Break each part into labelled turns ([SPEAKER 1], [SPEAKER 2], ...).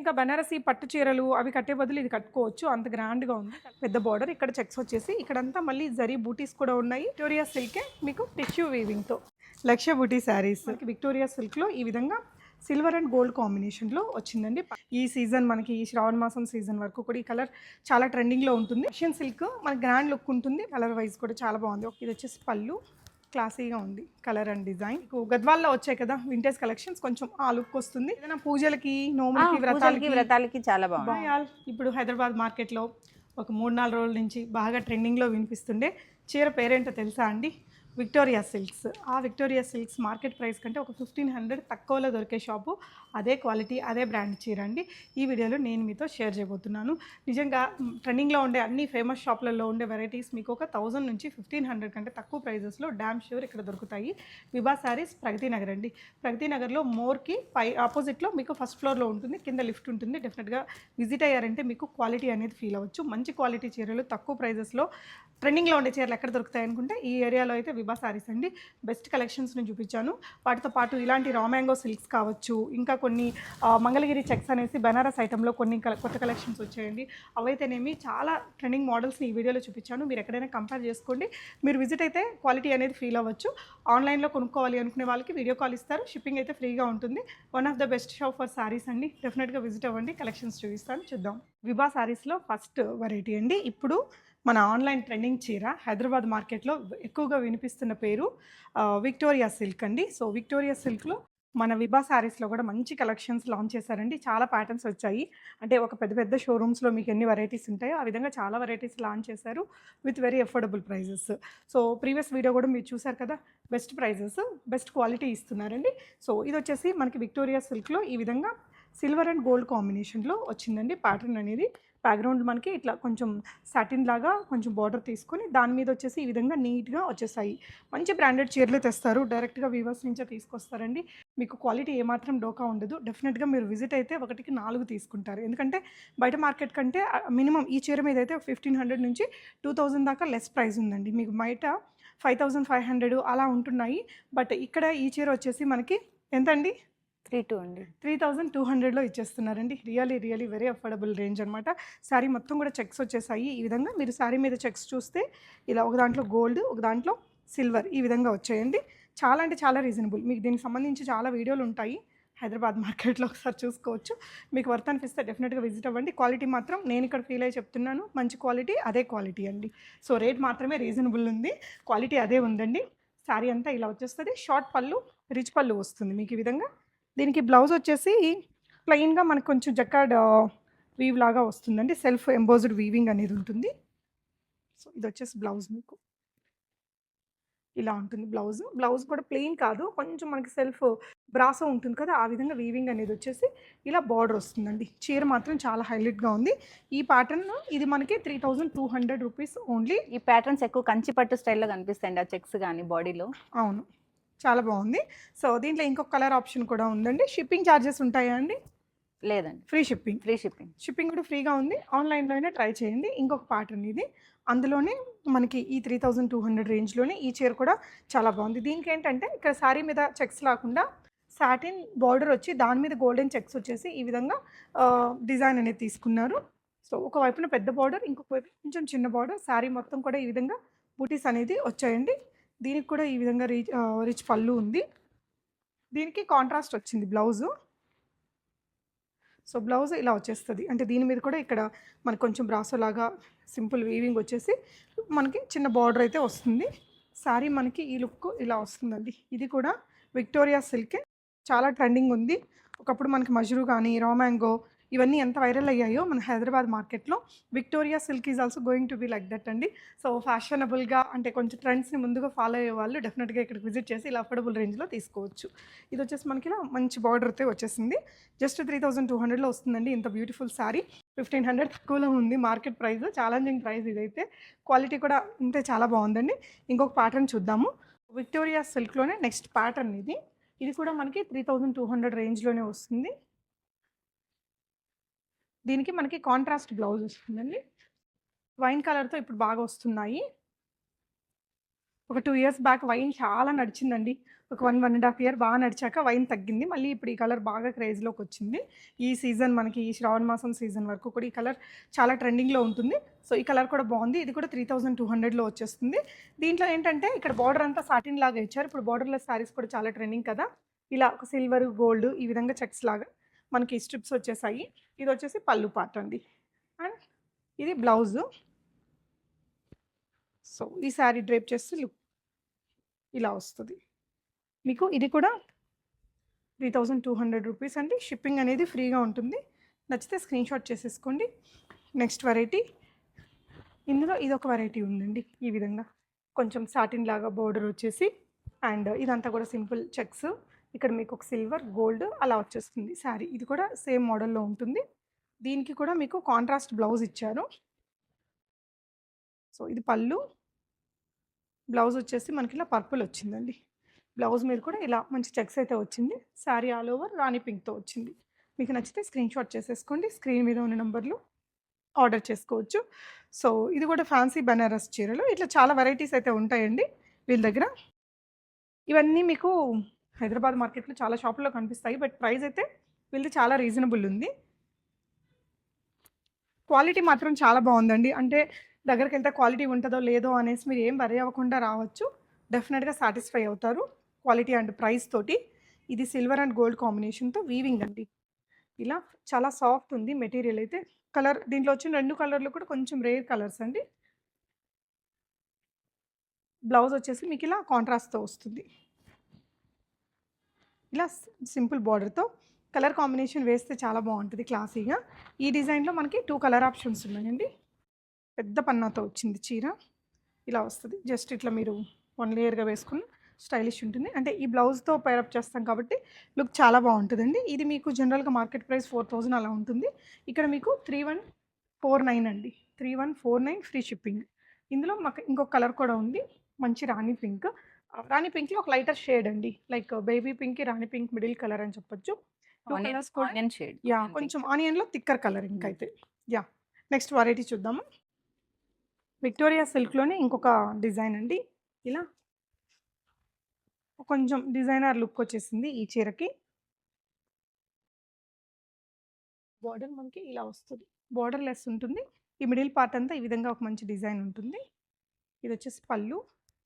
[SPEAKER 1] ఇంకా బనారసి పట్టు చీరలు అవి కట్టే బదులు ఇది కట్టుకోవచ్చు. అంత గ్రాండ్గా ఉంది. పెద్ద బార్డర్ ఇక్కడ చెక్స్ వచ్చేసి ఇక్కడంతా మళ్ళీ జరీ బూటీస్ కూడా ఉన్నాయి. విక్టోరియా సిల్కే మీకు టిష్యూ వీవింగ్తో లక్ష్య బూటీ శారీస్ విక్టోరియా సిల్క్లో ఈ విధంగా సిల్వర్ అండ్ గోల్డ్ కాంబినేషన్లో వచ్చిందండి. ఈ సీజన్ మనకి ఈ శ్రావణ మాసం సీజన్ వరకు కూడా ఈ కలర్ చాలా ట్రెండింగ్లో ఉంటుంది. రష్యన్ సిల్క్ మనకి గ్రాండ్ లుక్ ఉంటుంది. కలర్ వైజ్ కూడా చాలా బాగుంది. ఇది వచ్చేసి పళ్ళు. క్లాసీగా ఉంది కలర్ అండ్ డిజైన్. గద్వాల్లో వచ్చాయి కదా వింటేజ్ కలెక్షన్స్ కొంచెం ఆ లుక్ వస్తుంది. ఏదైనా పూజలకి నోములకి వ్రతాలకి?
[SPEAKER 2] వ్రతాలకి చాలా బాగుంది
[SPEAKER 1] బాయాల్ ఇప్పుడు హైదరాబాద్ మార్కెట్లో ఒక మూడు నాలుగు రోజుల నుంచి బాగా ట్రెండింగ్లో వినిపిస్తుండే. చీర పేరేంటో తెలుసా అండి? Victoria silks. ఆ విక్టోరియా సిల్క్స్ మార్కెట్ ప్రైస్ కంటే ఒక ఫిఫ్టీన్ హండ్రెడ్ తక్కువలో దొరికే షాపు. అదే క్వాలిటీ అదే బ్రాండ్ చీర అండి ఈ వీడియోలో నేను మీతో షేర్ చేయబోతున్నాను. నిజంగా ట్రెండింగ్లో ఉండే అన్ని ఫేమస్ షాప్లలో ఉండే వెరైటీస్ మీకు ఒక థౌజండ్ నుంచి ఫిఫ్టీన్ హండ్రెడ్ కంటే తక్కువ ప్రైజెస్లో డ్యామ్ షూర్ ఇక్కడ దొరుకుతాయి. విభా శారీస్ ప్రగతి నగర్ అండి. ప్రగతి నగర్లో మోర్కి పై ఆపోజిట్లో మీకు ఫస్ట్ ఫ్లోర్లో ఉంటుంది. కింద లిఫ్ట్ ఉంటుంది. డెఫినెట్గా విజిట్ అయ్యారంటే మీకు క్వాలిటీ అనేది ఫీల్ అవ్వచ్చు. మంచి క్వాలిటీ చీరలు తక్కువ ప్రైజెస్లో ట్రెండింగ్లో ఉండే చీరలు ఎక్కడ దొరుకుతాయి అనుకుంటే ఈ ఏరియాలో అయితే విభా శారీస్ అండి. బెస్ట్ కలెక్షన్స్ని చూపించాను. వాటితో పాటు ఇలాంటి రా మ్యాంగో సిల్క్స్ కావచ్చు ఇంకా కొన్ని మంగళగిరి చెక్స్ అనేసి బెనారస్ ఐటెంలో కొన్ని కొత్త కలెక్షన్స్ వచ్చాయండి. అవైతేనేమి చాలా ట్రెండింగ్ మోడల్స్ని ఈ వీడియోలో చూపించాను. మీరు ఎక్కడైనా కంపేర్ చేసుకోండి. మీరు విజిట్ అయితే క్వాలిటీ అనేది ఫీల్ అవ్వచ్చు. ఆన్లైన్లో కొనుక్కోవాలి అనుకునే వాళ్ళకి వీడియో కాల్ ఇస్తారు. షిప్పింగ్ అయితే ఫ్రీగా ఉంటుంది. One of the best shop for saris అండి. డెఫినెట్గా విజిట్ అవ్వండి. కలెక్షన్స్ చూపిస్తాను. చూద్దాం. విభా సారీస్లో ఫస్ట్ వెరైటీ అండి. ఇప్పుడు మన ఆన్లైన్ ట్రెండింగ్ చీర హైదరాబాద్ మార్కెట్లో ఎక్కువగా వినిపిస్తున్న పేరు విక్టోరియా సిల్క్ అండి. సో విక్టోరియా సిల్క్లో మన విభా శారీస్లో కూడా మంచి కలెక్షన్స్ లాంచ్ చేశారండి. చాలా ప్యాటర్న్స్ వచ్చాయి. అంటే ఒక పెద్ద పెద్ద షోరూమ్స్లో మీకు ఎన్ని వెరైటీస్ ఉంటాయో ఆ విధంగా చాలా వెరైటీస్ లాంచ్ చేశారు with very affordable prices so previous video కూడా మీరు చూసారు కదా బెస్ట్ ప్రైజెస్ బెస్ట్ క్వాలిటీ ఇస్తున్నారండి. సో ఇది వచ్చేసి మనకి విక్టోరియా సిల్క్లో ఈ విధంగా సిల్వర్ అండ్ గోల్డ్ కాంబినేషన్లో వచ్చిందండి ప్యాటర్న్ అనేది. బ్యాక్గ్రౌండ్ మనకి ఇట్లా కొంచెం సాటిన్ లాగా కొంచెం బార్డర్ తీసుకొని దాని మీద వచ్చేసి ఈ విధంగా నీట్గా వచ్చేసాయి మంచి బ్రాండెడ్ చీరలు తెస్తారు. డైరెక్ట్గా వీవర్స్ నుంచే తీసుకొస్తారండి. మీకు క్వాలిటీ ఏమాత్రం డోకా ఉండదు. డెఫినెట్గా మీరు విజిట్ అయితే ఒకటికి నాలుగు తీసుకుంటారు. ఎందుకంటే బయట మార్కెట్ కంటే మినిమం ఈ చీర మీద అయితే ఫిఫ్టీన్ హండ్రెడ్ నుంచి టూ థౌజండ్ దాకా లెస్ ప్రైస్ ఉందండి. మీకు బయట ఫైవ్ థౌజండ్ ఫైవ్ హండ్రెడ్ అలా ఉంటున్నాయి. బట్ ఇక్కడ ఈ చీర వచ్చేసి మనకి ఎంతండి?
[SPEAKER 2] త్రీ టూ అండి.
[SPEAKER 1] త్రీ థౌజండ్ టూ హండ్రెడ్లో ఇచ్చేస్తున్నారండి. Really really very affordable range అనమాట శారీ మొత్తం కూడా చెక్స్ వచ్చేసాయి. ఈ విధంగా మీరు శారీ మీద చెక్స్ చూస్తే ఇలా ఒక దాంట్లో గోల్డ్ ఒక దాంట్లో సిల్వర్ ఈ విధంగా వచ్చాయండి. చాలా అంటే చాలా రీజనబుల్. మీకు దీనికి సంబంధించి చాలా వీడియోలు ఉంటాయి. హైదరాబాద్ మార్కెట్లో ఒకసారి చూసుకోవచ్చు. మీకు వర్త్ అనిపిస్తే డెఫినెట్గా విజిట్ అవ్వండి. క్వాలిటీ మాత్రం నేను ఇక్కడ ఫీల్ అయ్యి చెప్తున్నాను. మంచి క్వాలిటీ అదే క్వాలిటీ అండి. సో రేట్ మాత్రమే రీజనబుల్ ఉంది. క్వాలిటీ అదే ఉందండి. శారీ అంతా ఇలా వచ్చేస్తుంది. షార్ట్ పళ్ళు రిచ్ పళ్ళు వస్తుంది మీకు ఈ విధంగా. దీనికి బ్లౌజ్ వచ్చేసి ప్లెయిన్గా మనకు కొంచెం జక్కాడ్ వీవ్ లాగా వస్తుందండి. సెల్ఫ్ ఎంబోజ్డ్ వీవింగ్ అనేది ఉంటుంది. సో ఇది వచ్చేసి బ్లౌజ్ మీకు. ఇలా ఉంటుంది బ్లౌజ్. బ్లౌజ్ కూడా ప్లెయిన్ కాదు. కొంచెం మనకి సెల్ఫ్ బ్రాసో ఉంటుంది కదా ఆ విధంగా వీవింగ్ అనేది వచ్చేసి ఇలా బార్డర్ వస్తుందండి. చీర మాత్రం చాలా హైలైట్గా ఉంది. ఈ ప్యాటర్న్ ఇది మనకి three thousand two hundred rupees only
[SPEAKER 2] ఈ ప్యాటర్న్స్ ఎక్కువ కంచి పట్టు స్టైల్లో కనిపిస్తాయండి ఆ చెక్స్ కానీ బాడీలో?
[SPEAKER 1] అవును. చాలా బాగుంది. సో దీంట్లో ఇంకొక కలర్ ఆప్షన్ కూడా ఉందండి. షిప్పింగ్ ఛార్జెస్ ఉంటాయా అండి?
[SPEAKER 2] లేదండి.
[SPEAKER 1] Free shipping.
[SPEAKER 2] Free shipping.
[SPEAKER 1] Shipping కూడా ఫ్రీగా ఉంది. ఆన్లైన్లో అయినా ట్రై చేయండి. ఇంకొక ప్యాటర్న్ ఇది. అందులోనే మనకి ఈ త్రీ థౌజండ్ టూ హండ్రెడ్ రేంజ్లోనే ఈ చీర కూడా చాలా బాగుంది. దీనికి ఏంటంటే ఇక్కడ శారీ మీద చెక్స్ లేకుండా సాటిన్ బార్డర్ వచ్చి దాని మీద గోల్డెన్ చెక్స్ వచ్చేసి ఈ విధంగా డిజైన్ అనేది తీసుకున్నారు. సో ఒక వైపున పెద్ద బార్డర్ ఇంకొక వైపు కొంచెం చిన్న బార్డర్. శారీ మొత్తం కూడా ఈ విధంగా బూటీస్ అనేది వచ్చాయండి. దీనికి కూడా ఈ విధంగా రిచ్ రిచ్ పళ్ళు ఉంది. దీనికి కాంట్రాస్ట్ వచ్చింది బ్లౌజు సో బ్లౌజ్ ఇలా వచ్చేస్తుంది. అంటే దీని మీద కూడా ఇక్కడ మనకు కొంచెం బ్రాసో లాగా సింపుల్ వీవింగ్ వచ్చేసి మనకి చిన్న బార్డర్ అయితే వస్తుంది. శారీ మనకి ఈ లుక్ ఇలా వస్తుందండి. ఇది కూడా విక్టోరియా సిల్కే చాలా ట్రెండింగ్ ఉంది. ఒకప్పుడు మనకి మజురు కానీ రా మ్యాంగో ఇవన్నీ ఎంత వైరల్ అయ్యాయో మన హైదరాబాద్ మార్కెట్లో. Victoria silk is also going to be like that అండి. సో ఫ్యాషనబుల్గా అంటే కొంచెం ట్రెండ్స్ని ముందుగా ఫాలో అయ్యే వాళ్ళు డెఫినెట్గా ఇక్కడికి విజిట్ చేసి ఇలా అఫోర్డబుల్ రేంజ్లో తీసుకోవచ్చు. ఇది వచ్చేసి మనకి ఇలా మంచి బార్డర్ అయితే వచ్చేసింది. జస్ట్ త్రీ థౌసండ్ టూ హండ్రెడ్లో వస్తుందండి ఇంత బ్యూటిఫుల్ శారీ ఫిఫ్టీన్ హండ్రెడ్ తక్కువలో ఉంది మార్కెట్ ప్రైస్ ఛాలెంజింగ్ ప్రైస్ ఇదైతే. క్వాలిటీ కూడా ఉంటే చాలా బాగుందండి. ఇంకొక ప్యాటర్న్ చూద్దాము. విక్టోరియా సిల్క్లోనే నెక్స్ట్ ప్యాటర్న్ ఇది. ఇది కూడా మనకి త్రీ థౌజండ్ టూ హండ్రెడ్ రేంజ్లోనే వస్తుంది. దీనికి మనకి కాంట్రాస్ట్ బ్లౌజ్ వస్తుందండి. వైన్ కలర్తో ఇప్పుడు బాగా వస్తున్నాయి. ఒక టూ ఇయర్స్ బ్యాక్ వైన్ చాలా నడిచిందండి. ఒక one one and half year బాగా నడిచాక వైన్ తగ్గింది. మళ్ళీ ఇప్పుడు ఈ కలర్ బాగా క్రేజ్లోకి వచ్చింది. ఈ సీజన్ మనకి ఈ శ్రావణ మాసం సీజన్ వరకు కూడా ఈ కలర్ చాలా ట్రెండింగ్లో ఉంటుంది. సో ఈ కలర్ కూడా బాగుంది. ఇది కూడా త్రీ థౌజండ్ టూ హండ్రెడ్లో వచ్చేస్తుంది. దీంట్లో ఏంటంటే ఇక్కడ బార్డర్ అంతా సాటిన్ లాగా ఇచ్చారు. ఇప్పుడు బార్డర్లెస్ శారీస్ కూడా చాలా ట్రెండింగ్ కదా. ఇలా ఒక సిల్వర్ గోల్డ్ ఈ విధంగా చెక్స్ లాగా మనకి స్ట్రిప్స్ వచ్చేసాయి. ఇది వచ్చేసి పళ్ళు పార్ట్ అండి. అండ్ ఇది బ్లౌజు. సో ఈ శారీ డ్రేప్ చేస్తే లుక్ ఇలా వస్తుంది. మీకు ఇది కూడా three thousand two hundred rupees అండి. షిప్పింగ్ అనేది ఫ్రీగా ఉంటుంది. నచ్చితే స్క్రీన్ షాట్ చేసేసుకోండి. Next variety. ఇందులో ఇది ఒక వెరైటీ ఉందండి ఈ విధంగా. కొంచెం సాటిన్ లాగా బోర్డర్ వచ్చేసి అండ్ ఇదంతా కూడా సింపుల్ చెక్స్. ఇక్కడ మీకు ఒక సిల్వర్ గోల్డ్ అలా వచ్చేస్తుంది శారీ. ఇది కూడా సేమ్ మోడల్లో ఉంటుంది. దీనికి కూడా మీకు కాంట్రాస్ట్ బ్లౌజ్ ఇచ్చారు సో ఇది పళ్ళు. బ్లౌజ్ వచ్చేసి మనకి ఇలా పర్పుల్ వచ్చిందండి. బ్లౌజ్ మీద కూడా ఇలా మంచి చెక్స్ అయితే వచ్చింది. శారీ ఆల్ ఓవర్ రాణి పింక్తో వచ్చింది. మీకు నచ్చితే స్క్రీన్ షాట్ చేసేసుకోండి. స్క్రీన్ మీద ఉన్న నెంబర్లు ఆర్డర్ చేసుకోవచ్చు. సో ఇది కూడా ఫ్యాన్సీ బెనారస్ చీరలు. ఇట్లా చాలా వెరైటీస్ అయితే ఉంటాయండి వీళ్ళ దగ్గర. ఇవన్నీ మీకు హైదరాబాద్ మార్కెట్లో చాలా షాపుల్లో కనిపిస్తాయి. బట్ ప్రైస్ అయితే వీళ్ళది చాలా రీజనబుల్ ఉంది. క్వాలిటీ మాత్రం చాలా బాగుందండి. అంటే దగ్గరికి వెళ్తే క్వాలిటీ ఉంటుందో లేదో అనేసి మీరు ఏం వరి అవ్వకుండా రావచ్చు. డెఫినెట్గా సాటిస్ఫై అవుతారు క్వాలిటీ అండ్ ప్రైస్ తోటి. ఇది సిల్వర్ అండ్ గోల్డ్ కాంబినేషన్తో వీవింగ్ అండి. ఇలా చాలా సాఫ్ట్ ఉంది మెటీరియల్ అయితే. కలర్ దీంట్లో వచ్చిన రెండు కలర్లు కూడా కొంచెం రేర్ కలర్స్ అండి. బ్లౌజ్ వచ్చేసి మీకు ఇలా కాంట్రాస్ట్తో వస్తుంది. ఇలా సింపుల్ బార్డర్తో కలర్ కాంబినేషన్ వేస్తే చాలా బాగుంటుంది క్లాసీగా. ఈ డిజైన్లో మనకి టూ కలర్ ఆప్షన్స్ ఉన్నాయండి. పెద్ద పన్నాతో వచ్చింది చీర. ఇలా వస్తుంది. జస్ట్ ఇట్లా మీరు వన్ లేయర్గా వేసుకుని స్టైలిష్ ఉంటుంది. అంటే ఈ బ్లౌజ్తో పేరప్ చేస్తాం కాబట్టి లుక్ చాలా బాగుంటుందండి. ఇది మీకు జనరల్గా మార్కెట్ ప్రైస్ ఫోర్ థౌజండ్ అలా ఉంటుంది. ఇక్కడ మీకు త్రీ వన్ ఫోర్ నైన్ అండి. Three one four nine free shipping. ఇందులో మాకు ఇంకొక కలర్ కూడా ఉంది. మంచి రాణి పింక్. రాణి పింక్లో ఒక లైటర్ షేడ్ అండి. Like baby pink rani pink middle colour అని చెప్పొచ్చు.
[SPEAKER 2] Onion shade.
[SPEAKER 1] యా కొంచెం ఆనియన్లో థిక్కర్ కలర్ ఇంకైతే. యా నెక్స్ట్ వెరైటీ చూద్దాము. విక్టోరియా సిల్క్లోనే ఇంకొక డిజైన్ అండి. ఇలా. కొంచెం డిజైనర్ లుక్ వచ్చేసింది ఈ చీరకి. బార్డర్ మనకి ఇలా వస్తుంది. బార్డర్ లెస్ ఉంటుంది. ఈ మిడిల్ పార్ట్ అంతా ఈ విధంగా ఒక మంచి డిజైన్ ఉంటుంది. ఇది వచ్చేసి పళ్ళు.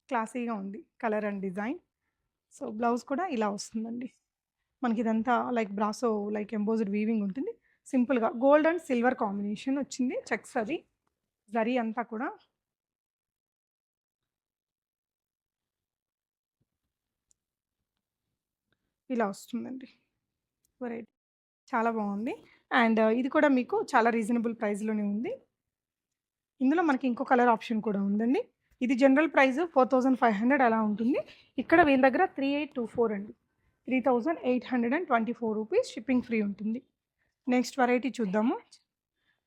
[SPEAKER 1] క్లాసీగా ఉంది colour and design. So blouse కూడా ఇలా వస్తుందండి. మనకి ఇదంతా like brasso like embossed weaving ఉంటుంది. సింపుల్గా గోల్డ్ అండ్ సిల్వర్ కాంబినేషన్ వచ్చింది చెక్స్ అది. జరీ అంతా కూడా. ఇలా వస్తుందండి. వెరైటీ. చాలా బాగుంది. అండ్ ఇది కూడా మీకు చాలా రీజనబుల్ ప్రైస్లోనే ఉంది. ఇందులో మనకి ఇంకో కలర్ ఆప్షన్ కూడా ఉందండి. ఇది general price four thousand five hundred అలా ఉంటుంది. ఇక్కడ వీళ్ళ దగ్గర త్రీ ఎయిట్ టూ ఫోర్ అండి. Three thousand eight hundred and twenty four rupees shipping free ఉంటుంది. నెక్స్ట్ వెరైటీ చూద్దాము.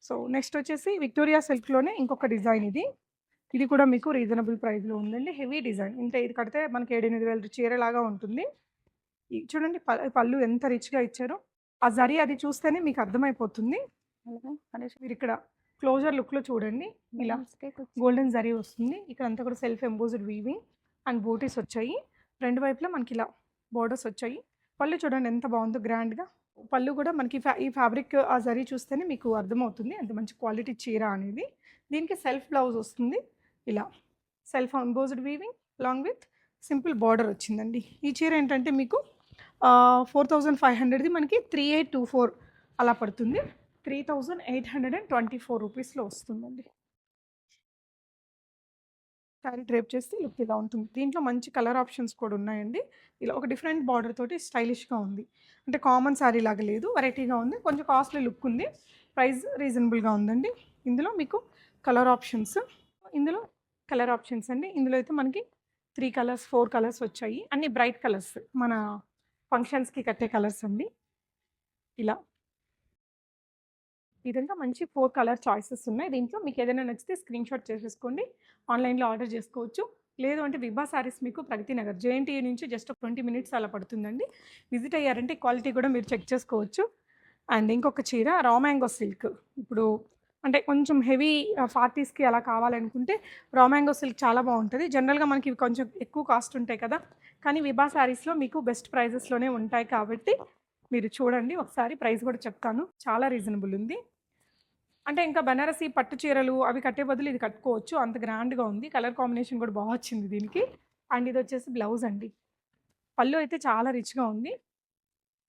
[SPEAKER 1] సో నెక్స్ట్ వచ్చేసి విక్టోరియా సిల్క్లోనే ఇంకొక డిజైన్ ఇది. ఇది కూడా మీకు రీజనబుల్ ప్రైస్లో ఉందండి. Heavy design. ఇంత ఇది కడితే మనకి ఏడెనిమిది వేల చీరలాగా ఉంటుంది. చూడండి పళ్ళు ఎంత రిచ్గా ఇచ్చారో. ఆ జరీ అది చూస్తేనే మీకు అర్థమైపోతుంది. మీరు ఇక్కడ క్లోజర్ లుక్లో చూడండి. ఇలా గోల్డెన్ జరీ వస్తుంది. ఇక్కడ అంతా కూడా self embossed weaving and buttis వచ్చాయి. రెండు వైపులా మనకి ఇలా బోర్డర్స్ వచ్చాయి. పళ్ళు చూడండి ఎంత బాగుందో గ్రాండ్గా. పళ్ళు కూడా మనకి ఫ్యా ఈ ఫ్యాబ్రిక్ ఆ జరీ చూస్తేనే మీకు అర్థమవుతుంది అంత మంచి క్వాలిటీ చీర అనేది. దీనికి సెల్ఫ్ బ్లౌజ్ వస్తుంది. ఇలా self embossed weaving long with simple border వచ్చిందండి. ఈ చీర ఏంటంటే మీకు ఫోర్ థౌజండ్ ఫైవ్ హండ్రెడ్ది మనకి త్రీ ఎయిట్ టూ ఫోర్ అలా పడుతుంది. Three thousand eight hundred and twenty four రూపీస్లో వస్తుందండి. శారీ డ్రేప్ చేస్తే లుక్ ఇలా ఉంటుంది. దీంట్లో మంచి కలర్ ఆప్షన్స్ కూడా ఉన్నాయండి. ఇలా ఒక డిఫరెంట్ బార్డర్ తోటి స్టైలిష్గా ఉంది. అంటే కామన్ శారీ లాగా లేదు వెరైటీగా ఉంది. కొంచెం కాస్ట్లీ లుక్ ఉంది. ప్రైస్ రీజనబుల్గా ఉందండి. ఇందులో మీకు కలర్ ఆప్షన్స్. ఇందులో కలర్ ఆప్షన్స్ అండి. ఇందులో అయితే మనకి త్రీ కలర్స్ ఫోర్ కలర్స్ వచ్చాయి. అన్ని బ్రైట్ కలర్స్. మన ఫంక్షన్స్కి కట్టే కలర్స్ అండి. ఇలా. ఈ విధంగా మంచి ఫోర్ కలర్ చాయిసెస్ ఉన్నాయి. దీంట్లో మీకు ఏదైనా నచ్చితే స్క్రీన్ షాట్ చేసేసుకోండి. ఆన్లైన్లో ఆర్డర్ చేసుకోవచ్చు. లేదు అంటే విభా సారీస్ మీకు ప్రగతి నగర్ జేఎన్టీ నుంచి జస్ట్ ట్వంటీ మినిట్స్ అలా పడుతుందండి. విజిట్ అయ్యారంటే క్వాలిటీ కూడా మీరు చెక్ చేసుకోవచ్చు. అండ్ ఇంకొక చీర రా మ్యాంగో సిల్క్ ఇప్పుడు అంటే కొంచెం హెవీ ఫార్టీస్కి అలా కావాలనుకుంటే రా మ్యాంగో సిల్క్ చాలా బాగుంటుంది. జనరల్గా మనకి ఇవి కొంచెం ఎక్కువ కాస్ట్ ఉంటాయి కదా. కానీ విభా శారీస్లో మీకు బెస్ట్ ప్రైజెస్లోనే ఉంటాయి కాబట్టి మీరు చూడండి. ఒకసారి ప్రైస్ కూడా చెప్తాను. చాలా రీజనబుల్ ఉంది. అంటే ఇంకా బనారసి పట్టు చీరలు అవి కట్టే బదులు ఇది కట్టుకోవచ్చు. అంత గ్రాండ్గా ఉంది. కలర్ కాంబినేషన్ కూడా బాగా వచ్చింది దీనికి. అండ్ ఇది వచ్చేసి బ్లౌజ్ అండి. పళ్ళు అయితే చాలా రిచ్గా ఉంది.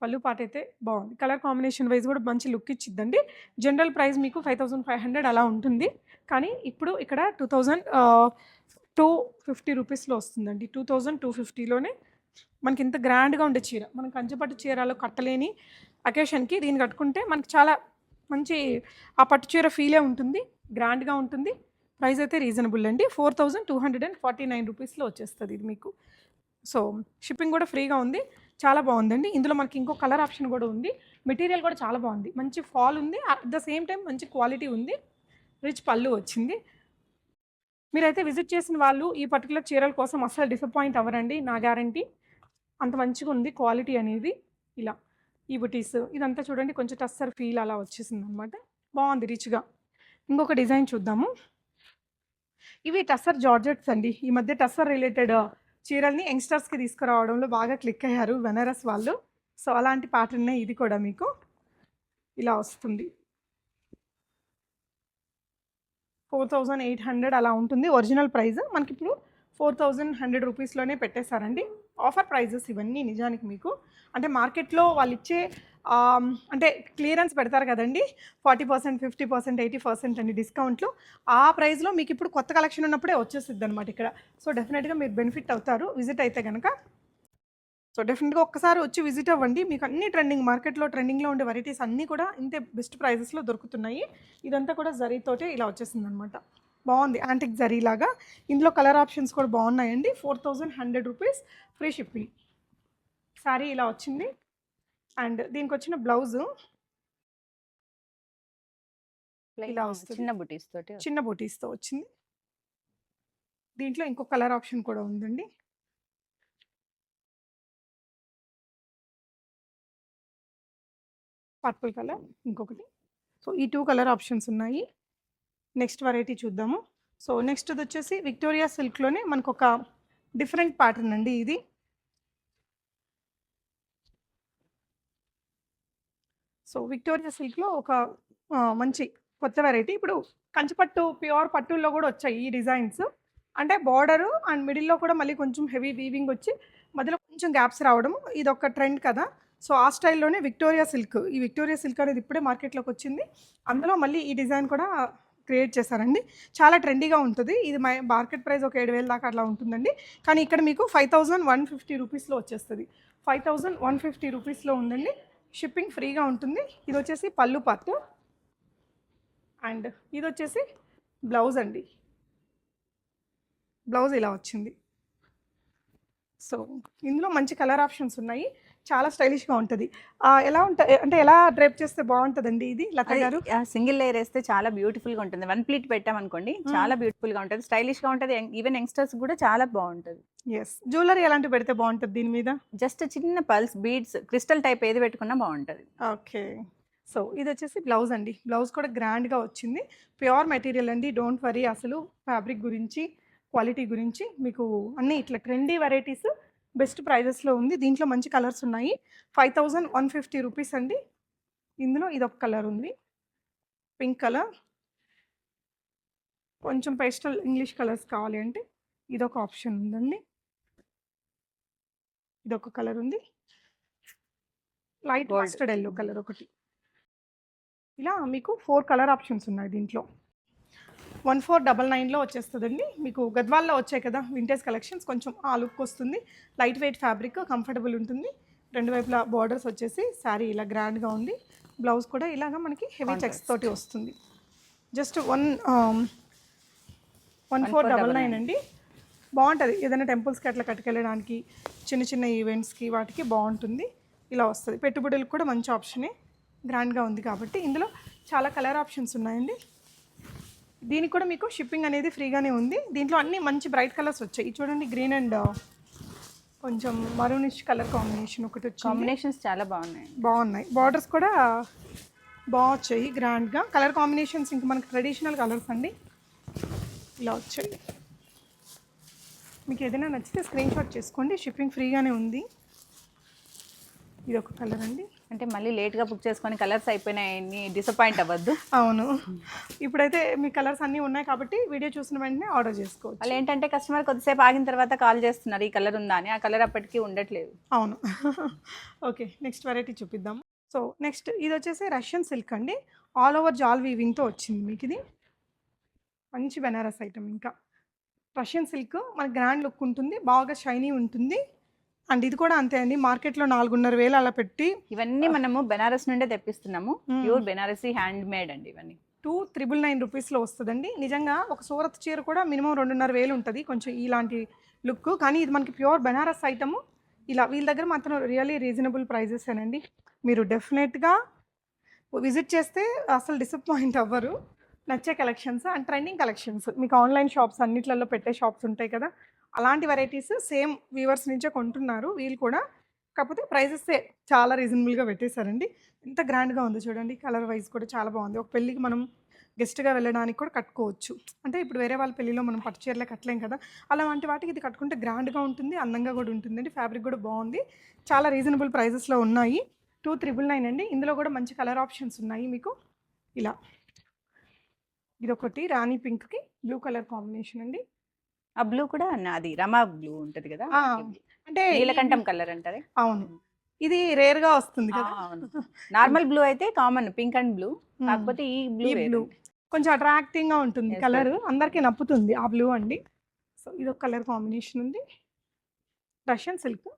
[SPEAKER 1] పళ్ళు పాట అయితే బాగుంది. కలర్ కాంబినేషన్ వైజ్ కూడా మంచి లుక్ ఇచ్చిద్దండి. జనరల్ ప్రైస్ మీకు ఫైవ్ థౌసండ్ ఫైవ్ హండ్రెడ్ అలా ఉంటుంది. కానీ ఇప్పుడు ఇక్కడ టూ థౌజండ్ టూ ఫిఫ్టీ రూపీస్లో వస్తుందండి. టూ థౌజండ్ టూ ఫిఫ్టీలోనే మనకి ఇంత గ్రాండ్గా ఉండే చీర. మనం కంచపట్టు చీరలో కట్టలేని అకేషన్కి దీన్ని కట్టుకుంటే మనకి చాలా మంచి ఆ పట్టు చీర ఫీలే ఉంటుంది గ్రాండ్గా ఉంటుంది. ప్రైస్ అయితే రీజనబుల్ అండి. Four thousand two hundred and forty nine రూపీస్లో వచ్చేస్తుంది ఇది మీకు. సో షిప్పింగ్ కూడా ఫ్రీగా ఉంది. చాలా బాగుందండి. ఇందులో మనకి ఇంకో కలర్ ఆప్షన్ కూడా ఉంది. మెటీరియల్ కూడా చాలా బాగుంది. మంచి ఫాల్ ఉంది. అట్ ద సేమ్ టైం మంచి క్వాలిటీ ఉంది. రిచ్ పళ్ళు వచ్చింది. మీరైతే విజిట్ చేసిన వాళ్ళు ఈ పర్టికులర్ చీరల కోసం అస్సలు డిసప్పాయింట్ అవ్వరండి. నా గ్యారంటీ. అంత మంచిగా ఉంది క్వాలిటీ అనేది. ఇలా. ఈ బుటీస్. ఇదంతా చూడండి కొంచెం టస్సర్ ఫీల్ అలా వచ్చేసింది అనమాట బాగుంది రిచ్గా. ఇంకొక డిజైన్ చూద్దాము. ఇవి టస్సర్ జార్జెట్స్ అండి. ఈ మధ్య టస్సర్ రిలేటెడ్ చీరల్ని యంగ్స్టర్స్కి తీసుకురావడంలో బాగా క్లిక్ అయ్యారు బెనారస్ వాళ్ళు. సో అలాంటి ప్యాటర్నే ఇది కూడా మీకు. ఇలా వస్తుంది. ఫోర్ థౌజండ్ ఎయిట్ హండ్రెడ్ అలా ఉంటుంది. ఒరిజినల్ ప్రైస్ మనకి ఇప్పుడు ఫోర్ థౌజండ్ హండ్రెడ్ రూపీస్లోనే పెట్టేశారండి. ఆఫర్ ప్రైజెస్ ఇవన్నీ నిజానికి మీకు. అంటే మార్కెట్లో వాళ్ళు ఇచ్చే అంటే క్లియరెన్స్ పెడతారు కదండి. Forty percent fifty percent eighty percent అండి డిస్కౌంట్లు. ఆ ప్రైస్లో మీకు ఇప్పుడు కొత్త కలెక్షన్ ఉన్నప్పుడే వచ్చేస్తుంది అనమాట ఇక్కడ. సో డెఫినెట్గా మీరు బెనిఫిట్ అవుతారు. విజిట్ అయితే కనుక సో డెఫినెట్గా ఒక్కసారి వచ్చి విజిట్ అవ్వండి. మీకు అన్ని ట్రెండింగ్ మార్కెట్లో ట్రెండింగ్లో ఉండే వెరైటీస్ అన్నీ కూడా ఇంతే బెస్ట్ ప్రైజెస్లో దొరుకుతున్నాయి. ఇదంతా కూడా జరీతోటే ఇలా వచ్చేసింది అనమాట బాగుంది. యాంటిక్ జరీ లాగా. ఇందులో కలర్ ఆప్షన్స్ కూడా బాగున్నాయండి. Four thousand hundred rupees free shipping. Sari ఇలా వచ్చింది. అండ్ దీనికి వచ్చిన బ్లౌజు ఇలా వస్తుంది.
[SPEAKER 2] చిన్న బుటీస్ తోటి
[SPEAKER 1] చిన్న బూటీస్తో వచ్చింది. దీంట్లో ఇంకో కలర్ ఆప్షన్ కూడా ఉందండి. పర్పుల్ కలర్ ఇంకొకటి. సో ఈ టూ కలర్ ఆప్షన్స్ ఉన్నాయి. నెక్స్ట్ వెరైటీ చూద్దాము. సో నెక్స్ట్ వచ్చేసి విక్టోరియా సిల్క్లోనే మనకు ఒక డిఫరెంట్ ప్యాటర్న్ అండి ఇది. సో విక్టోరియా సిల్క్లో ఒక మంచి కొత్త వెరైటీ. ఇప్పుడు కంచిపట్టు ప్యూర్ పట్టుల్లో కూడా వచ్చాయి ఈ డిజైన్స్. అంటే బార్డరు అండ్ మిడిల్లో కూడా మళ్ళీ కొంచెం హెవీ వీవింగ్ వచ్చి మధ్యలో కొంచెం గ్యాప్స్ రావడం ఇది ఒక ట్రెండ్ కదా. సో ఆ స్టైల్లోనే విక్టోరియా సిల్క్. ఈ విక్టోరియా సిల్క్ అనేది ఇప్పుడే మార్కెట్లోకి వచ్చింది. అందులో మళ్ళీ ఈ డిజైన్ కూడా క్రియేట్ చేశారండి. చాలా ట్రెండీగా ఉంటుంది. ఇది మై మార్కెట్ ప్రైస్ ఒక ఏడు వేల దాకా అట్లా ఉంటుందండి. కానీ ఇక్కడ మీకు ఫైవ్ థౌజండ్ వన్ ఫిఫ్టీ రూపీస్లో వచ్చేస్తుంది. ఫైవ్ థౌజండ్ వన్ ఫిఫ్టీ రూపీస్లో ఉందండి. షిప్పింగ్ ఫ్రీగా ఉంటుంది. ఇది వచ్చేసి పళ్ళు పార్ట్ అండ్ ఇది వచ్చేసి బ్లౌజ్ అండి. బ్లౌజ్ ఇలా వచ్చింది. సో ఇందులో మంచి కలర్ ఆప్షన్స్ ఉన్నాయి. చాలా స్టైలిష్గా ఉంటుంది. ఎలా ఉంటుంది అంటే ఎలా డ్రైప్ చేస్తే బాగుంటుందండి ఇది లత గారు?
[SPEAKER 2] సింగిల్ లేయర్ వేస్తే చాలా బ్యూటిఫుల్గా ఉంటుంది. వన్ ప్లీట్ పెట్టామనుకోండి చాలా బ్యూటిఫుల్గా ఉంటుంది. స్టైలిష్గా ఉంటుంది. ఈవెన్ యంగ్స్టర్స్ కూడా చాలా బాగుంటుంది.
[SPEAKER 1] ఎస్ జ్యువెలరీ ఎలాంటివి పెడితే బాగుంటుంది దీని మీద?
[SPEAKER 2] జస్ట్ చిన్న పల్స్ బీడ్స్ క్రిస్టల్ టైప్ ఏది పెట్టుకున్నా బాగుంటుంది.
[SPEAKER 1] ఓకే. సో ఇది వచ్చేసి బ్లౌజ్ అండి. బ్లౌజ్ కూడా గ్రాండ్గా వచ్చింది. ప్యూర్ మెటీరియల్ అండి. డోంట్ వరీ అసలు ఫ్యాబ్రిక్ గురించి క్వాలిటీ గురించి మీకు అన్ని ఇట్లా ట్రెండీ వెరైటీస్ బెస్ట్ ప్రైజెస్లో ఉంది. దీంట్లో మంచి కలర్స్ ఉన్నాయి. Five thousand one fifty rupees అండి. ఇందులో ఇదొక కలర్ ఉంది. Pink colour. కొంచెం పేస్టల్ ఇంగ్లీష్ కలర్స్ కావాలి అంటే ఇదొక ఆప్షన్ ఉందండి. ఇదొక కలర్ ఉంది. లైట్. మస్టర్డ్ ఎల్లో కలర్ ఒకటి. ఇలా మీకు ఫోర్ కలర్ ఆప్షన్స్ ఉన్నాయి దీంట్లో. వన్ ఫోర్ డబల్ నైన్లో వచ్చేస్తుందండి. మీకు గద్వాల్లో వచ్చాయి కదా వింటేజ్ కలెక్షన్స్ కొంచెం ఆ లుక్ వస్తుంది. లైట్ వెయిట్ ఫ్యాబ్రిక్ కంఫర్టబుల్ ఉంటుంది. రెండు వైపులా బార్డర్స్ వచ్చేసి శారీ ఇలా గ్రాండ్గా ఉంది. బ్లౌజ్ కూడా ఇలాగ మనకి హెవీ చెక్స్ తోటి వస్తుంది. Just one one four double nine అండి. బాగుంటుంది. ఏదైనా టెంపుల్స్కి అట్లా కట్టుకెళ్ళడానికి చిన్న చిన్న ఈవెంట్స్కి వాటికి బాగుంటుంది. ఇలా వస్తుంది. పెట్టుబడులకు కూడా మంచి ఆప్షనే గ్రాండ్గా ఉంది కాబట్టి ఇందులో చాలా కలర్ ఆప్షన్స్ ఉన్నాయండి. దీనికి కూడా మీకు షిప్పింగ్ అనేది ఫ్రీగానే ఉంది. దీంట్లో అన్ని మంచి బ్రైట్ కలర్స్ వచ్చాయి. చూడండి గ్రీన్ అండ్ కొంచెం మరూనిష్ కలర్ కాంబినేషన్ ఒకటి వచ్చింది.
[SPEAKER 2] కాంబినేషన్స్ చాలా బాగున్నాయి.
[SPEAKER 1] బాగున్నాయి. బార్డర్స్ కూడా బాగా వచ్చాయి గ్రాండ్గా కలర్ కాంబినేషన్స్ ఇంకా మనకి ట్రెడిషనల్ కలర్స్ అండి. ఇలా వచ్చాయి. మీకు ఏదైనా నచ్చితే స్క్రీన్ షాట్ చేసుకోండి. షిప్పింగ్ ఫ్రీగానే ఉంది. ఇది ఒక కలర్ అండి.
[SPEAKER 2] అంటే మళ్ళీ లేట్గా బుక్ చేసుకొని కలర్స్ అయిపోయినాయని డిసప్పాయింట్ అవ్వద్దు.
[SPEAKER 1] అవును. ఇప్పుడైతే మీ కలర్స్ అన్నీ ఉన్నాయి కాబట్టి వీడియో చూసిన వెంటనే ఆర్డర్ చేసుకోవచ్చు.
[SPEAKER 2] వాళ్ళు ఏంటంటే కస్టమర్ కొద్దిసేపు ఆగిన తర్వాత కాల్ చేస్తున్నారు ఈ కలర్ ఉందా అని. ఆ కలర్ అప్పటికి ఉండట్లేదు.
[SPEAKER 1] అవును. ఓకే నెక్స్ట్ వెరైటీ చూపిద్దాం. సో నెక్స్ట్ ఇది వచ్చేసి రష్యన్ సిల్క్ అండి. ఆల్ ఓవర్ జాల్ వీవింగ్తో వచ్చింది మీకు ఇది. మంచి బెనారస్ ఐటమ్ ఇంకా. రష్యన్ సిల్క్ మనకి గ్రాండ్ లుక్ ఉంటుంది బాగా షైనీ ఉంటుంది. అండ్ ఇది కూడా అంతే అండి. మార్కెట్లో నాలుగున్నర వేలు అలా పెట్టి
[SPEAKER 2] ఇవన్నీ మనము బెనారస్ నుండే తెప్పిస్తున్నాము. ప్యూర్ బెనారసీ హ్యాండ్ మేడ్ అండి ఇవన్నీ.
[SPEAKER 1] టూ త్రిబుల్ నైన్ రూపీస్లో వస్తుందండి. నిజంగా ఒక సూరత్ చీర కూడా మినిమం రెండున్నర వేలు ఉంటుంది కొంచెం ఇలాంటి లుక్. కానీ ఇది మనకి ప్యూర్ బెనారస్ ఐటమ్. ఇలా వీళ్ళ దగ్గర మాత్రం రియల్లీ రీజనబుల్ ప్రైజెస్ అండి మీరు డెఫినెట్గా విజిట్ చేస్తే అసలు డిసప్పాయింట్ అవ్వరు. నచ్చే కలెక్షన్స్ అండ్ ట్రెండింగ్ కలెక్షన్స్. మీకు ఆన్లైన్ షాప్స్ అన్నిట్లలో పెట్టే షాప్స్ ఉంటాయి కదా. అలాంటి వెరైటీస్ సేమ్ వీవర్స్ నుంచే కొంటున్నారు. వీళ్ళు కూడా కాకపోతే ప్రైజెస్ చాలా రీజనబుల్గా పెట్టేశారండి. ఎంత గ్రాండ్గా ఉందో చూడండి. కలర్ వైజ్ కూడా చాలా బాగుంది. ఒక పెళ్ళికి మనం గెస్ట్గా వెళ్ళడానికి కూడా కట్టుకోవచ్చు. అంటే ఇప్పుడు వేరే వాళ్ళ పెళ్ళిలో మనం పట్టు చీరలే కట్టలేం కదా. అలాంటి వాటికి ఇది కట్టుకుంటే గ్రాండ్గా ఉంటుంది అందంగా కూడా ఉంటుందండి. ఫ్యాబ్రిక్ కూడా బాగుంది. చాలా రీజనబుల్ ప్రైజెస్లో ఉన్నాయి. టూ త్రిబుల్ నైన్ అండి. ఇందులో కూడా మంచి కలర్ ఆప్షన్స్ ఉన్నాయి మీకు. ఇలా. ఇదొకటి రాణి పింక్కి బ్లూ కలర్ కాంబినేషన్ అండి.
[SPEAKER 2] ఆ బ్లూ కూడా నాది రమా బ్లూ ఉంటది కదా
[SPEAKER 1] అంటే
[SPEAKER 2] నీలకంఠం కలర్ అంటారే
[SPEAKER 1] అవును. ఇది రేర్గా వస్తుంది కదా.
[SPEAKER 2] నార్మల్ బ్లూ అయితే కామన్ పింక్ అండ్ బ్లూ. కాకపోతే ఈ బ్లూ
[SPEAKER 1] బ్లూ కొంచెం అట్రాక్టింగ్గా ఉంటుంది కలర్ అందరికీ నప్పుతుంది ఆ బ్లూ అండి. సో ఇది ఒక కలర్ కాంబినేషన్ ఉంది. రష్యన్ సిల్క్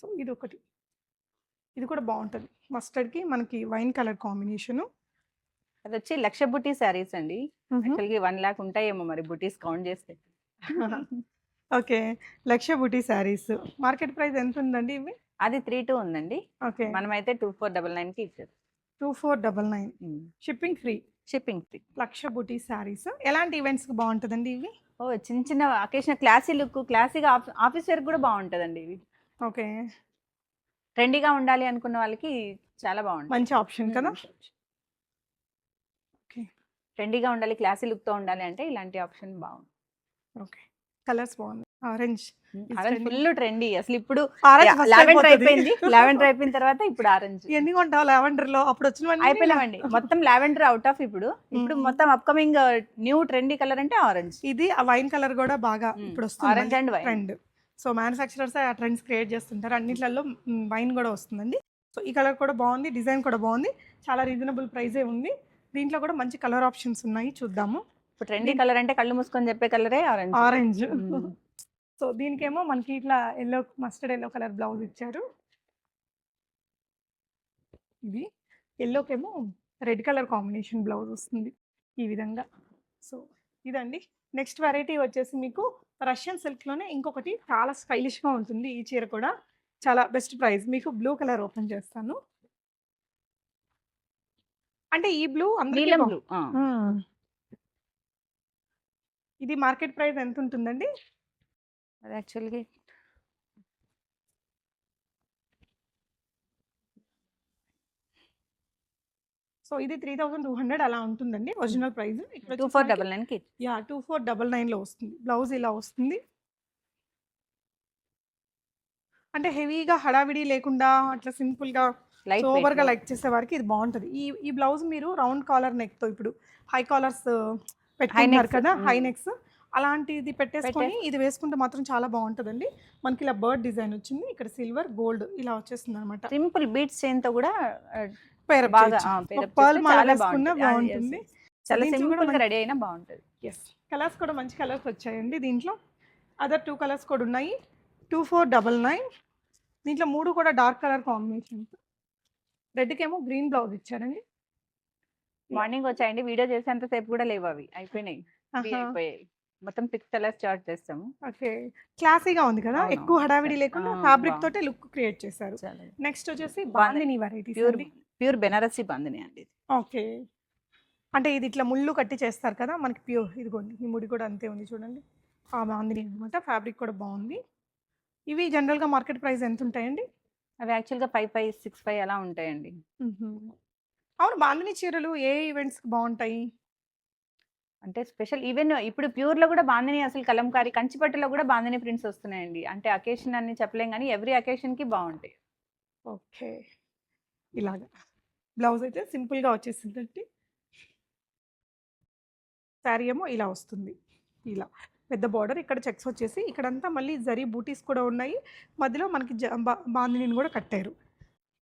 [SPEAKER 1] సో ఇది ఒకటి. ఇది కూడా బాగుంటుంది. మస్టర్డ్కి మనకి వైన్ కలర్ కాంబినేషన్
[SPEAKER 2] అది వచ్చి లక్ష బుటీ శారీస్ అండి. యాక్చువల్గా వన్ లాక్ ఉంటాయేమో మరి బుటీస్ కౌంట్ చేస్తే.
[SPEAKER 1] ఓకే. లక్ష బుటీ శారీస్. మార్కెట్ ప్రైస్ ఎంత ఉందండి ఇవి?
[SPEAKER 2] అది త్రీ టూ ఉందండి.
[SPEAKER 1] ఓకే.
[SPEAKER 2] మనమైతే టూ ఫోర్ డబల్ నైన్కి ఇచ్చారు.
[SPEAKER 1] Two four double nine. Shipping free?
[SPEAKER 2] Shipping free.
[SPEAKER 1] Lakh buti saris. ఎలాంటి ఈవెంట్స్కి బాగుంటుందండి ఇవి?
[SPEAKER 2] ఓ చిన్న చిన్న అకేషన్ క్లాసీ లుక్ క్లాసీగా ఆఫీస్ వేర్ కూడా బాగుంటుందండి ఇవి.
[SPEAKER 1] ఓకే.
[SPEAKER 2] ట్రెండీగా ఉండాలి అనుకున్న వాళ్ళకి చాలా బాగుంటుంది
[SPEAKER 1] మంచి ఆప్షన్ కదా? ఓకే.
[SPEAKER 2] ట్రెండీగా ఉండాలి క్లాసీ లుక్తో ఉండాలి అంటే ఇలాంటి ఆప్షన్ బాగుంది
[SPEAKER 1] ఓకే. కలర్స్ బాగుంది ఆరెంజ్
[SPEAKER 2] ఆరెంజ్. Full trendy. అసలు ఇప్పుడు
[SPEAKER 1] ఆరెంజ్
[SPEAKER 2] లావెండర్ అయిపోయింది. లావెండర్ అయిపోయిన తర్వాత ఇప్పుడు ఆరెంజ్.
[SPEAKER 1] ఎన్ని కొంటావు లావెండర్లో అప్పుడు వచ్చినవన్నీ
[SPEAKER 2] అయిపోయినామండి మొత్తం లావెండర్ అవుట్ ఆఫ్ ఇప్పుడు. ఇప్పుడు. మొత్తం అప్కమింగ్ న్యూ ట్రెండీ కలర్ అంటే ఆరెంజ్
[SPEAKER 1] ఇది ఆ వైన్ కలర్ కూడా బాగా. ఇప్పుడు
[SPEAKER 2] ఆరెంజ్
[SPEAKER 1] వస్తుంది
[SPEAKER 2] and white
[SPEAKER 1] trend so manufacturers ఆ ట్రెండ్స్ క్రియేట్ చేస్తుంటారు. అన్నిట్లలో వైన్ కూడా వస్తుందండి. సో ఈ కలర్ కూడా బాగుంది డిజైన్ కూడా బాగుంది. చాలా రీజనబుల్ ప్రైజే ఉంది. దీంట్లో కూడా మంచి కలర్ ఆప్షన్స్ ఉన్నాయి. చూద్దాము.
[SPEAKER 2] ఇప్పుడు ట్రెండీ కలర్ అంటే కళ్ళు మూసుకొని చెప్పే కలరే ఆరెంజ్
[SPEAKER 1] ఆరెంజ్
[SPEAKER 2] మ్మ్.
[SPEAKER 1] సో దీనికేమో మనకి ఇట్లా yellow mustard yellow colour blouse ఇచ్చారు. ఇది ఎల్లోకేమో రెడ్ కలర్ కాంబినేషన్ బ్లౌజ్ వస్తుంది ఈ విధంగా. సో ఇదండి. నెక్స్ట్ వెరైటీ వచ్చేసి మీకు రష్యన్ సిల్క్లోనే ఇంకొకటి చాలా స్టైలిష్గా ఉంటుంది. ఈ చీర కూడా చాలా బెస్ట్ ప్రైస్ మీకు బ్లూ కలర్ ఓపెన్ చేస్తాను. అంటే ఈ బ్లూ
[SPEAKER 2] బ్లూ
[SPEAKER 1] ఇది మార్కెట్ ప్రైస్ ఎంత ఉంటుందండి
[SPEAKER 2] అది యాక్చువల్గా
[SPEAKER 1] సో ఇది త్రీ థౌసండ్ టూ హండ్రెడ్ అలా ఉంటుందండి original price.
[SPEAKER 2] Two four double నైన్కి
[SPEAKER 1] యా టూ ఫోర్ డబల్ నైన్లో వస్తుంది. బ్లౌజ్ ఇలా వస్తుంది. అంటే హెవీగా హడావిడి లేకుండా అట్లా సింపుల్గా సోబర్గా లైక్ చేసే వారికి ఇది బాగుంటుంది. ఈ ఈ బ్లౌజ్ మీరు రౌండ్ కాలర్ నెక్తో ఇప్పుడు హై కాలర్స్ పెట్టుకుంటున్నారు
[SPEAKER 2] necks,
[SPEAKER 1] కదా హై
[SPEAKER 2] mm.
[SPEAKER 1] నెక్స్ అలాంటిది పెట్టేసుకొని ఇది వేసుకుంటే మాత్రం చాలా బాగుంటుందండి. మనకి ఇలా బర్డ్ డిజైన్ వచ్చింది ఇక్కడ సిల్వర్ గోల్డ్ ఇలా వచ్చేస్తుంది అనమాట
[SPEAKER 2] సింపుల్ బీట్స్తో కూడా
[SPEAKER 1] పేరు
[SPEAKER 2] బాగా
[SPEAKER 1] పర్ల్ మాల వేసుకున్నా
[SPEAKER 2] బాగుంటుంది. చాలా సింపుల్ రెడీ అయినా బాగుంటుంది.
[SPEAKER 1] ఎస్ కలర్స్ కూడా మంచి కలర్స్ వచ్చాయండి దీంట్లో. అదర్ టూ కలర్స్ కూడా ఉన్నాయి. Two four double nine. దీంట్లో మూడు కూడా డార్క్ కలర్ కాంబినేషన్స్. రెడ్కి ఏమో గ్రీన్ బ్లౌజ్ ఇచ్చారండి.
[SPEAKER 2] మార్నింగ్ వచ్చాయండి. వీడియో చేసేంత సేపు కూడా లేవు అవి. అయిపోయినాయి. అయిపోయాయి. మొత్తం సిక్స్ కలర్స్ చార్ట్ చేస్తాము.
[SPEAKER 1] ఓకే. క్లాసీగా ఉంది కదా? ఎక్కువ హడావిడి. లేకుండా ఫ్యాబ్రిక్. తోటే లుక్ క్రియేట్ చేశారు. నెక్స్ట్ వచ్చేసి
[SPEAKER 2] bandhani.
[SPEAKER 1] Varieties
[SPEAKER 2] pure pure Banarasi bandhani అండి.
[SPEAKER 1] ఓకే. అంటే ఇది ఇట్లా ముళ్ళు కట్టి చేస్తారు కదా? మనకి ప్యూర్ ఇదిగోండి. ఈ ముడి కూడా అంతే ఉంది చూడండి. ఆ బాందిని అనమాట ఫ్యాబ్రిక్ కూడా బాగుంది. ఇవి జనరల్గా మార్కెట్ ప్రైస్ ఎంత ఉంటాయండి?
[SPEAKER 2] అవి యాక్చువల్గా ఫైవ్ ఫైవ్ సిక్స్ ఫైవ్ అలా ఉంటాయండి.
[SPEAKER 1] అవును. బాందిని చీరలు ఏ ఈవెంట్స్కి బాగుంటాయి
[SPEAKER 2] అంటే స్పెషల్ ఈవెన్ ఇప్పుడు ప్యూర్లో కూడా బాందిని అసలు కలంకారీ కంచిపట్టులో కూడా బాందిని ప్రింట్స్ వస్తున్నాయండి. అంటే అకేషన్ అని చెప్పలేం కానీ ఎవ్రీ అకేషన్కి బాగుంటాయి
[SPEAKER 1] ఓకే. ఇలాగా. బ్లౌజ్ అయితే సింపుల్గా వచ్చేసిందండి. శారీ ఏమో ఇలా వస్తుంది. ఇలా. పెద్ద బార్డర్ ఇక్కడ చెక్స్ వచ్చేసి ఇక్కడంతా మళ్ళీ జరీ బూటీస్ కూడా ఉన్నాయి. మధ్యలో మనకి జ బా- బాందినీని కూడా కట్టారు.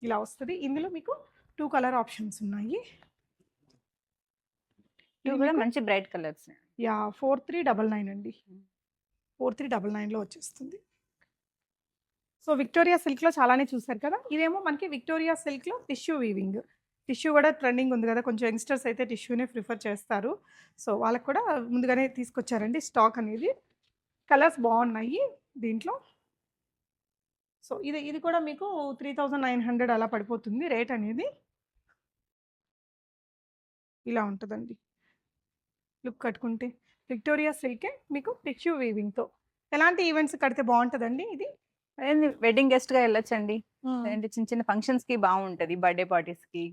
[SPEAKER 1] ఇలా వస్తుంది. ఇందులో మీకు టూ కలర్ ఆప్షన్స్ ఉన్నాయి.
[SPEAKER 2] ఇవి కూడా మంచి bright colours.
[SPEAKER 1] Yeah four three double nine అండి. ఫోర్ త్రీ డబల్ నైన్లో వచ్చేస్తుంది. సో విక్టోరియా సిల్క్లో చాలానే చూసారు కదా? ఇదేమో మనకి విక్టోరియా సిల్క్లో టిష్యూ వీవింగ్ టిష్యూ కూడా ట్రెండింగ్ ఉంది కదా? కొంచెం యంగ్స్టర్స్ అయితే టిష్యూనే ప్రిఫర్ చేస్తారు. సో వాళ్ళకి కూడా ముందుగానే తీసుకొచ్చారండి స్టాక్ అనేది. కలర్స్ బాగున్నాయి దీంట్లో. సో ఇది ఇది కూడా మీకు త్రీ థౌజండ్ నైన్ హండ్రెడ్ అలా పడిపోతుంది రేట్ అనేది. ఇలా ఉంటుందండి. లుక్ కట్టుకుంటే. విక్టోరియా సిల్కే మీకు టిష్యూ వీవింగ్తో. ఎలాంటి ఈవెంట్స్ కడితే బాగుంటుందండి ఇది?
[SPEAKER 2] వెడ్డింగ్ గెస్ట్గా వెళ్ళొచ్చండి అంటే చిన్న చిన్న ఫంక్షన్స్కి బాగుంటది బర్త్డే పార్టీస్కి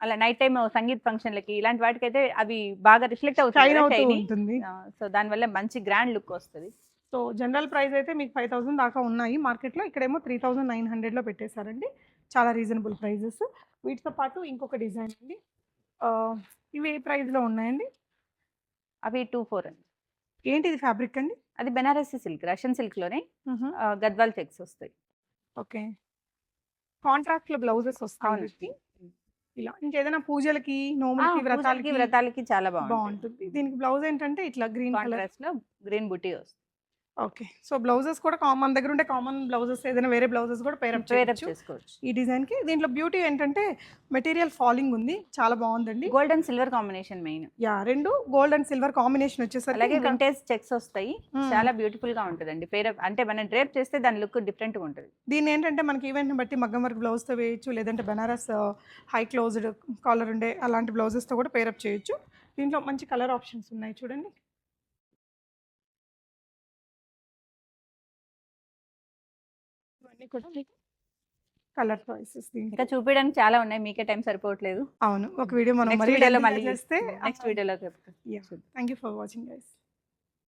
[SPEAKER 2] అలా నైట్ టైం సంగీత్ ఫంక్షన్లకి ఇలాంటి వాటికైతే అవి బాగా రిఫ్లెక్ట్
[SPEAKER 1] షైన్
[SPEAKER 2] అవుతాయి
[SPEAKER 1] అవుతూ ఉంటుంది.
[SPEAKER 2] సో దానివల్ల మంచి గ్రాండ్ లుక్ వస్తుంది.
[SPEAKER 1] సో జనరల్ ప్రైస్ అయితే మీకు ఫైవ్ థౌసండ్ దాకా ఉన్నాయి. మార్కెట్లో ఇక్కడేమో త్రీ థౌసండ్ నైన్ హండ్రెడ్లో పెట్టేశారండి. చాలా రీజనబుల్ ప్రైజెస్. వీటితో పాటు ఇంకొక డిజైన్ అండి. ఇవి ఏ ప్రైస్లో ఉన్నాయండి?
[SPEAKER 2] అవి టూ ఫోర్ అండి.
[SPEAKER 1] ఏంటిది ఫ్యాబ్రిక్ అండి?
[SPEAKER 2] అది బెనారసి సిల్క్ రష్యన్ సిల్క్లోనే ఆ, గద్వాల్ చెక్స్ వస్తాయి.
[SPEAKER 1] ఓకే. కాంట్రాక్ట్లో బ్లౌజెస్ వస్తాయి. ఇలా ఇంకేదైనా పూజలకి నోములకి వ్రతాలకి
[SPEAKER 2] వ్రతాలకి చాలా బాగుంటుంది.
[SPEAKER 1] దీనికి బ్లౌజ్ ఏంటంటే ఇట్లా గ్రీన్ కలర్.
[SPEAKER 2] లో గ్రీన్ బుటీ వస్తుంది.
[SPEAKER 1] ఓకే. సో బ్లౌజెస్ కూడా కామన్ మన దగ్గర ఉండే కామన్ బ్లౌజెస్ ఏదైనా వేరే బ్లౌజెస్ కూడా పేరప్
[SPEAKER 2] చేసుకోవచ్చు.
[SPEAKER 1] ఈ డిజైన్కి దీంట్లో బ్యూటీ ఏంటంటే మెటీరియల్ ఫాలింగ్ ఉంది. చాలా బాగుందండి.
[SPEAKER 2] Gold and silver combination main
[SPEAKER 1] yeah రెండు గోల్డ్ అండ్ సిల్వర్ కాంబినేషన్ వచ్చేసరికి
[SPEAKER 2] అలాగే వింటేజ్ చెక్స్ వస్తాయి.
[SPEAKER 1] మ్మ్.
[SPEAKER 2] చాలా బ్యూటిఫుల్గా ఉంటుందండి. పేరప్ అంటే మనం డ్రేప్ చేస్తే దాని లుక్ డిఫరెంట్గా ఉంటుంది.
[SPEAKER 1] దీన్ని ఏంటంటే మనకి ఈవెంట్ బట్టి మగ్గం వర్క్ బ్లౌజ్తో వేయచ్చు లేదంటే బనారస్ హై క్లోజ్డ్ కాలర్ ఉండే అలాంటి బ్లౌజెస్తో కూడా పేరప్ చేయొచ్చు. దీంట్లో మంచి కలర్ ఆప్షన్స్ ఉన్నాయి చూడండి. కూడా మీకు కలర్ చాయిసెస్
[SPEAKER 2] ఇంకా చూపించడానికి చాలా ఉన్నాయి. మీకే టైం సరిపోవట్లేదు.
[SPEAKER 1] అవును. ఒక వీడియో మనం
[SPEAKER 2] వీడియోలో మళ్ళీ
[SPEAKER 1] చేస్తే
[SPEAKER 2] నెక్స్ట్ వీడియోలో
[SPEAKER 1] thank you for watching guys